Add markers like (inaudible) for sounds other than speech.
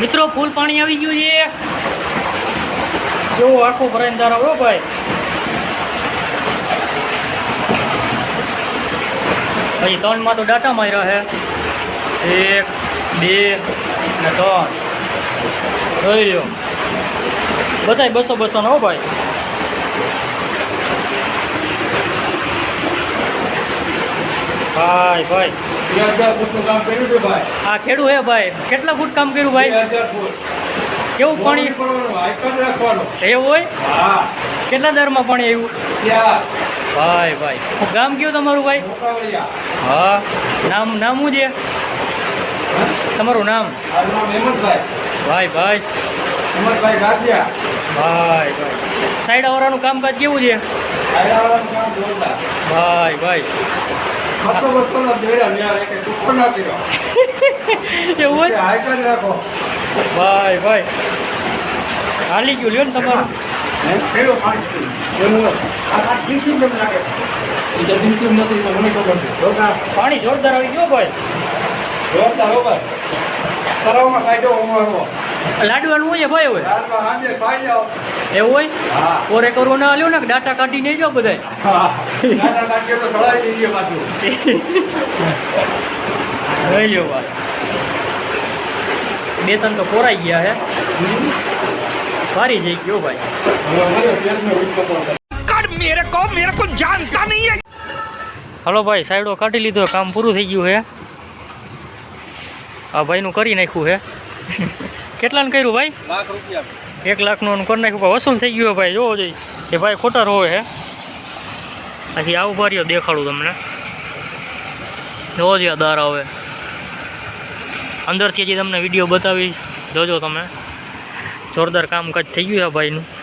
મિત્રો, ફૂલ પાણી આવી ગયું છે. જેવો આખો ભરાઈને આવ્યો ભાઈ. પછી ત્રણમાં તો ડાટા માર્યા છે. એક, બે ને ત્રણ. જોઈ લ્યો. બધાય બસો બસો નો ભાઈ. ભાઈ ભાઈ. હા હજાર ફૂટનું કામ કર્યું છે ભાઈ. આ ખેડૂ હે ભાઈ. કેટલા ફૂટ કામ કર્યું ભાઈ? કેવું પાણી? એવું હોય? કેટલા દરમાં પાણી આવ્યું? ભાઈ ભાઈ. ગામ કયું તમારું ભાઈ? હા. નામ નામ શું છે? તમારું નામ? ભાઈ ભાઈ. ભાઈ ભાઈ. સાઈડ સાઈડાવાળાનું કામકાજ કેવું છે? ભાઈ ભાઈ. (laughs) એવું ભાઈ ભાઈ. હાલી ગયું લ્યો ને તમારું. પાણી જોરદાર પાણી જોરદાર આવી ગયો ભાઈ. જોરદાર હો ભાઈ તળાવમાં કાઢો લાડવાનું હોય ભાઈ હોય એવું હોય? ઓરે કરવું ના હાલ્યું ને ડાટા કાઢી નહીં જાઓ બધા બે તન તો કોરાઈ ગયા હે. સારી જઈ ગયો ભાઈ. મેરે કો મેરે કો જાનતા નહીં હે હલો ભાઈ સાઈડો કાઢી લીધો કામ પૂરું થઈ ગયું હે. આ ભાઈનું કરી નાખ્યું હે. કેટલાને કર્યું ભાઈ? લાખ રૂપિયા. એક લાખનું કરી નાખ્યું? વસૂલ થઈ ગયું ભાઈ, જોવો જોઈએ. કે ભાઈ ખોટા રોવે હે. આથી આવું ભર્યો દેખાડું તમને. જોવો જોઈએ દાર આવે અંદરથી હજી તમને વીડિયો બતાવી જોજો તમે. જોરદાર કામકાજ થઈ ગયું છે ભાઈનું.